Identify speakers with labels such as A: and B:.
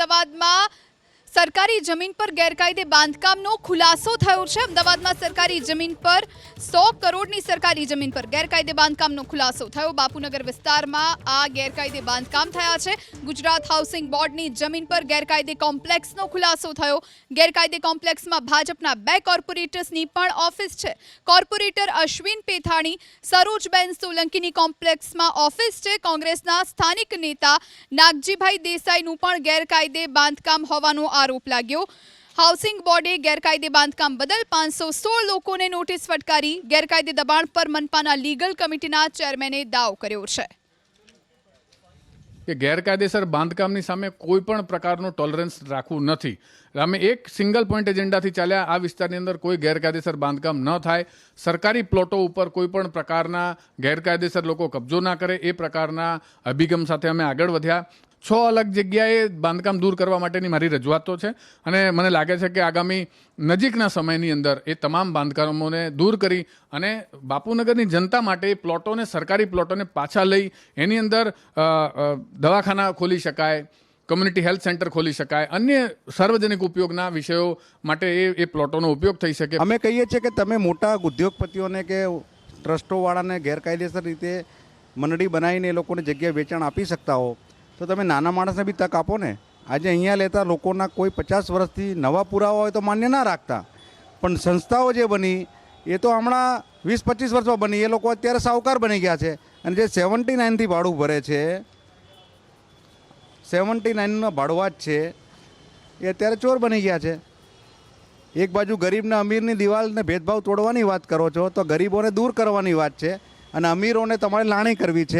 A: અમદાવાદમાં સરકારી જમીન પર ગેરકાયદે બાંધકામનો ખુલાસો થયો છે. અમદાવાદમાં સરકારી જમીન પર સો કરોડની સરકારી જમીન પર ગેરકાયદે બાંધકામનો ખુલાસો થયો. બાપુનગર વિસ્તારમાં આ ગેરકાયદે બાંધકામ થયા છે. ગુજરાત હાઉસિંગ બોર્ડની જમીન પર ગેરકાયદે કોમ્પ્લેક્સનો ખુલાસો થયો. ગેરકાયદે કોમ્પ્લેક્સમાં ભાજપના બે કોર્પોરેટર્સની પણ ઓફિસ છે. કોર્પોરેટર અશ્વિન પેથાણી, સરોજબેન સોલંકીની કોમ્પ્લેક્સમાં ઓફિસ છે. કોંગ્રેસના સ્થાનિક નેતા નાગજીભાઈ દેસાઈનું પણ ગેરકાયદે બાંધકામ હોવાનો આરોપ લાગ્યો. હાઉસિંગ બોર્ડે ગેરકાયદે બાંધકામ બદલ પાંચસો સોળ લોકોને નોટિસ ફટકારી. ગેરકાયદે દબાણ પર મનપાના લીગલ કમિટીના ચેરમેને દાવ કર્યો છે.
B: કે ગેરકાયદેસર બાંધકામની સામે કોઈ પણ પ્રકારનું ટોલરન્સ રાખવું નથી. અમે એક સિંગલ પોઈન્ટ એજન્ડાથી ચાલ્યા. આ વિસ્તારની અંદર કોઈ ગેરકાયદેસર બાંધકામ ન થાય. સરકારી પ્લોટો ઉપર કોઈ પણ પ્રકારના ગેરકાયદેસર લોકો કબજો ના કરે. એ પ્રકારના અભિગમ સાથે અમે આગળ વધ્યા. છ અલગ જગ્યાએ બાંધકામ દૂર કરવા માટેની મારી રજૂઆતો છે અને મને લાગે છે કે આગામી નજીકના સમયની અંદર એ તમામ બાંધકામોને દૂર કરી અને બાપુનગરની જનતા માટે એ પ્લોટોને, સરકારી પ્લોટોને પાછા લઈ એની અંદર દવાખાના ખોલી શકાય કમ્યુનિટી હેલ્થ સેન્ટર ખોલી શકાય, અન્ય સાર્વજનિક ઉપયોગના વિષયો માટે એ એ પ્લોટોનો ઉપયોગ થઈ શકે.
C: અમે કહીએ છીએ કે તમે મોટા ઉદ્યોગપતિઓને કે ટ્રસ્ટોવાળાને ગેરકાયદેસર રીતે મંડળી બનાવીને એ લોકોને જગ્યા વેચાણ આપી શકતા હો. તો તમે નાના માણસને બી તક આપો ને. આજે અહીંયા લેતા લોકોના કોઈ પચાસ વર્ષથી નવા પુરાવા હોય તો માન્ય ના રાખતા. પણ સંસ્થાઓ જે બની, એ તો હમણાં વીસ પચીસ વર્ષમાં બની. એ લોકો અત્યારે સાહુકાર બની ગયા છે. અને જે સેવન્ટી નાઇનથી ભાડું ભરે છે, સેવન્ટી નાઇનના ભાડવા જ છે, એ અત્યારે ચોર બની ગયા છે. એક બાજુ ગરીબને અમીરની દિવાલને ભેદભાવ તોડવાની વાત કરો છો, તો ગરીબોને દૂર કરવાની વાત છે. અને અમીરોને તમારે લાણી કરવી છે.